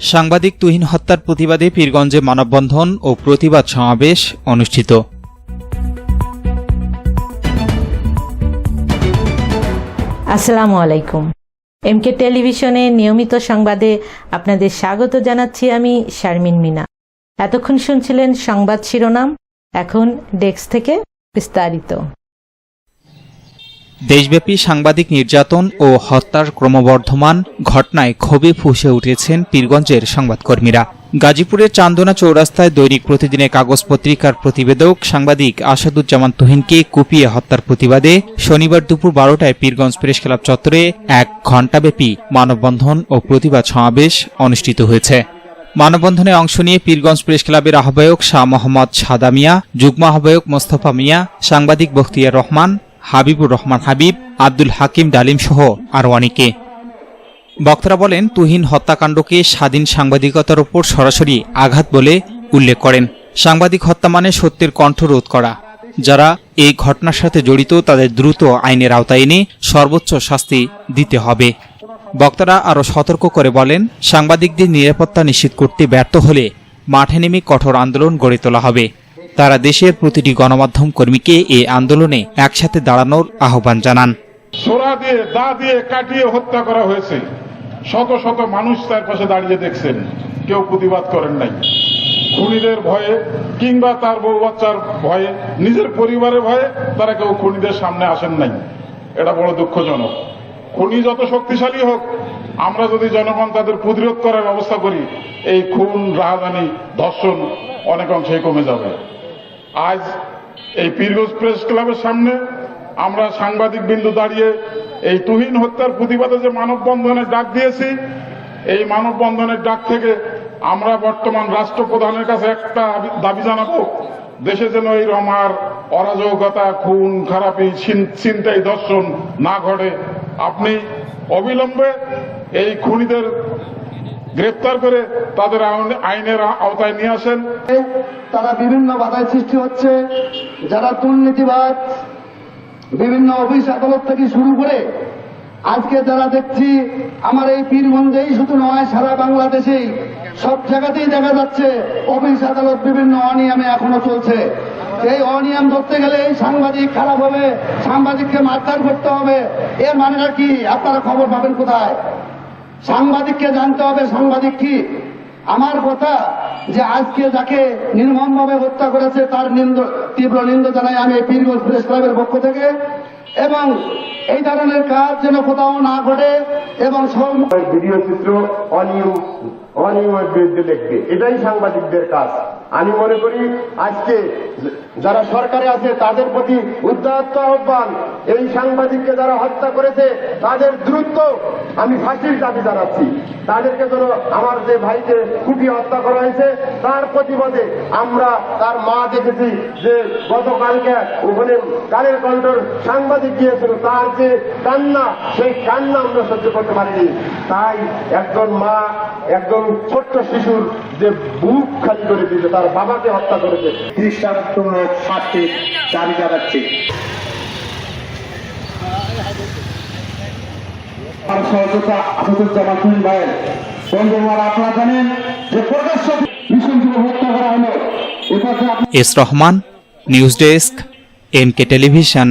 সাংবাদিক তুহিন হত্যার প্রতিবাদে পীরগঞ্জে মানববন্ধন ও প্রতিবাদ সমাবেশ অনুষ্ঠিত। আসসালামু আলাইকুম। এমকে টেলিভিশনে নিয়মিত সংবাদে আপনাদের স্বাগত জানাচ্ছি আমি শারমিন মিনা। এতক্ষণ শুনছিলেন সংবাদ শিরোনাম, এখন ডেস্ক থেকে বিস্তারিত। দেশব্যাপী সাংবাদিক নির্যাতন ও হত্যার ক্রমবর্ধমান ঘটনায় ক্ষোভে ফুঁসে উঠেছেন পীরগঞ্জের সংবাদকর্মীরা। গাজীপুরের চান্দনা চৌরাস্তায় দৈনিক প্রতিদিনের কাগজ পত্রিকার প্রতিবেদক সাংবাদিক আসাদুজ্জামান তুহিনকে কুপিয়ে হত্যার প্রতিবাদে শনিবার দুপুর বারোটায় পীরগঞ্জ প্রেস ক্লাব চত্বরে এক ঘণ্টাব্যাপী মানববন্ধন ও প্রতিবাদ সমাবেশ অনুষ্ঠিত হয়েছে। মানববন্ধনে অংশ নিয়ে পীরগঞ্জ প্রেস ক্লাবের আহ্বায়ক শাহ মোহাম্মদ সাদা মিয়া, যুগ্ম আহ্বায়ক মোস্তফা মিয়া, সাংবাদিক বখতিয়ার রহমান হাবিবুর রহমান হাবিব, আব্দুল হাকিম ডালিম সহ আরও অনেকে। বক্তারা বলেন, তুহিন হত্যাকাণ্ডকে স্বাধীন সাংবাদিকতার ওপর সরাসরি আঘাত বলে উল্লেখ করেন। সাংবাদিক হত্যা মানে সত্যের কণ্ঠ রোধ করা। যারা এই ঘটনার সাথে জড়িত, তাদের দ্রুত আইনের আওতায় এনে সর্বোচ্চ শাস্তি দিতে হবে। বক্তারা আরও সতর্ক করে বলেন, সাংবাদিকদের নিরাপত্তা নিশ্চিত করতে ব্যর্থ হলে মাঠে নেমে কঠোর আন্দোলন গড়ে তোলা হবে। তারা দেশের প্রতিটি গণমাধ্যম কর্মীকে এই আন্দোলনে একসাথে দাঁড়ানোর আহ্বান জানান। সোরা দিয়ে, দা দিয়ে কাটিয়ে হত্যা করা হয়েছে। শত শত মানুষ তার পাশে দাঁড়িয়ে দেখছেন। কেউ প্রতিবাদ করেন নাই। খুনিদের ভয়ে কিংবা তার বউ বাচ্চার ভয়ে, নিজের পরিবারের ভয়ে তারা কেউ খুনিদের সামনে আসেন নাই। এটা বড় দুঃখজনক। খুনি যত শক্তিশালী হোক, আমরা যদি জনগণ তাদের প্রতিরোধ করার ব্যবস্থা করি, এই খুন, রাহাদানি, ধর্ষণ অনেক অংশেই কমে যাবে। আজ এই পীরগঞ্জ প্রেস ক্লাবের সামনে আমরা সাংবাদিক বিন্দু দাঁড়িয়ে এই তুহিন হত্যার প্রতিবাদে যে মানববন্ধনের ডাক দিয়েছি, এই মানববন্ধনের ডাক থেকে আমরা বর্তমান রাষ্ট্রপ্রধানের কাছে একটা দাবি জানাব, দেশে যেন এই রমার অরাজকতা, খুন, খারাপি ছিনতাই, ধর্ষণ না ঘটে। আপনি অবিলম্বে এই খুনিদের গ্রেপ্তার করে তাদের আইনের আওতায় নিয়ে আসেন। তারা বিভিন্ন বাধায় সৃষ্টি হচ্ছে। যারা দুর্নীতিবাদ, বিভিন্ন অফিস আদালত থেকে শুরু করে আজকে যারা দেখছি, আমার এই পীরগঞ্জেই শুধু নয়, সারা বাংলাদেশেই সব জায়গাতেই দেখা যাচ্ছে, অফিস আদালত বিভিন্ন অনিয়মে এখনও চলছে। এই অনিয়ম ধরতে গেলে সাংবাদিক খারাপ হবে, সাংবাদিককে মারধর করতে হবে। এর মানেটা কি? আপনারা খবর পাবেন কোথায়? সাংবাদিককে জানতে হবে, সাংবাদিক কি? আমার কথা যে আজকে যাকে নির্মমভাবে হত্যা করেছে, তার নিন্দ, তীব্র নিন্দ জানাই আমি এই পীরগঞ্জ প্রেস ক্লাবের পক্ষ থেকে। এবং এই ধরনের কাজ যেন কোথাও না ঘটে এবং ভিডিও চিত্র অনিয়ম অনিয়মের বিরুদ্ধে দেখবে এটাই সাংবাদিকদের কাজ। আমি মনে করি আজকে যারা সরকারে আছে, তাদের প্রতি উদ্দাত্ত আহ্বান। এই সাংবাদিককে যারা হত্যা করেছে, তাদের দ্রুত আমি ফাঁসির দাবি জানাচ্ছি। তাদেরকে যেন আমার যে ভাইকে খুবই হত্যা করা হয়েছে, তার প্রতিবাদে আমরা তার মা দেখেছি যে গতকালকে ওখানে কালের কণ্ঠর সাংবাদিক গিয়েছিল। তার যে কান্না, সেই কান্না আমরা সহ্য করতে পারিনি। তাই একজন মা, একজন ছোট্ট শিশুর যে বুক খালি করে দিয়েছে তার বাবাকে হত্যা করেছে। দৃষ্টান্তমূলক শাস্তির দাবি জানাচ্ছে আমার সহযোগিতা আসাদুজ্জামান ভাইয়ের বন্ধুরা আপনারা জানেন যে প্রকাশ্য হত্যা করা হলো। S Rahman news desk M K television.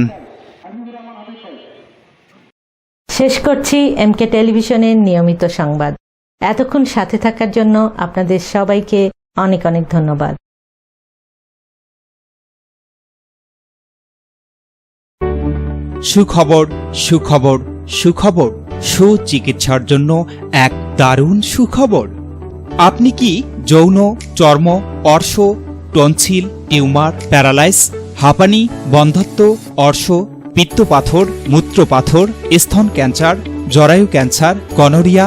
শেষ করছি এমকে টেলিভিশনের নিয়মিত সংবাদ। এতক্ষণ সাথে থাকার জন্য আপনাদের সবাইকে অনেক অনেক ধন্যবাদ। সুখবর সুখবর সুখবর, সুচিকিৎসার জন্য এক দারুণ সুখবর। আপনি কি যৌন, চর্ম, অর্শ, টনসিল, টিউমার, প্যারালাইস, হাঁপানি, বন্ধত্ব, অর্শ, পিত্তপাথর, মূত্রপাথর, স্তন ক্যান্সার, জরায়ু ক্যান্সার, গনোরিয়া